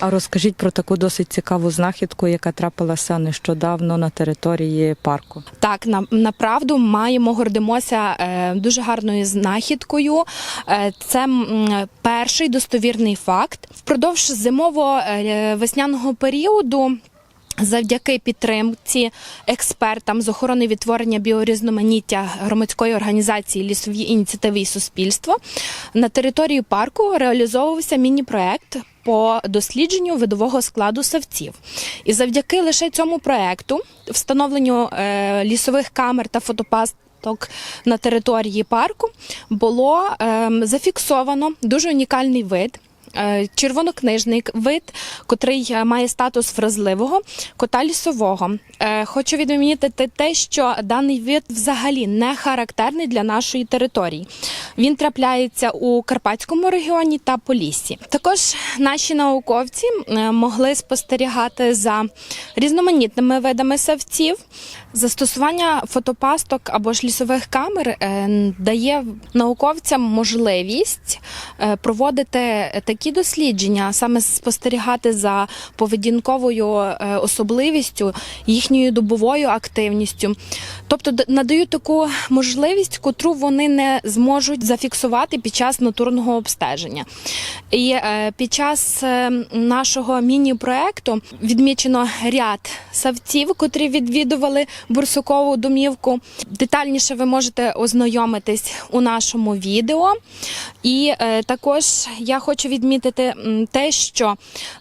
А розкажіть про таку досить цікаву знахідку, яка трапилася нещодавно на території парку. Так, на, направду маємо гордимося е, дуже гарною знахідкою. Е, це м, перший достовірний факт. Впродовж зимово-весняного періоду. Завдяки підтримці експертам з охорони відтворення біорізноманіття громадської організації Лісові ініціативи і суспільство на території парку реалізовувався міні-проект по дослідженню видового складу савців. І завдяки лише цьому проекту, встановленню е, лісових камер та фотопасток на території парку, було ем, зафіксовано дуже унікальний вид. Е, Червонокнижний вид, котрий е, має статус вразливого кота лісового. Е, Хочу відмітити те, що даний вид взагалі не характерний для нашої території. Він трапляється у Карпатському регіоні та Поліссі. Також наші науковці могли спостерігати за різноманітними видами савців. Застосування фотопасток або ж лісових камер дає науковцям можливість проводити такі дослідження, а саме спостерігати за поведінковою е, особливістю, їхньою добовою активністю. Тобто надають таку можливість, котру вони не зможуть зафіксувати під час натурного обстеження. І е, під час е, нашого міні-проекту відмічено ряд савців, котрі відвідували бурсукову домівку. Детальніше ви можете ознайомитись у нашому відео. І також я хочу відмітити м, те, що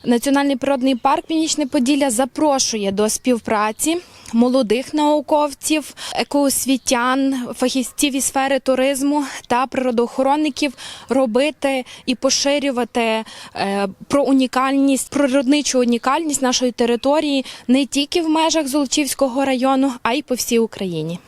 Національний природний парк Північне Поділля запрошує до співпраці молодих науковців, екоосвітян, фахівців із сфери туризму та природоохоронників робити і поширювати е, про унікальність, природничу унікальність нашої території не тільки в межах Золочівського району, а й по всій Україні.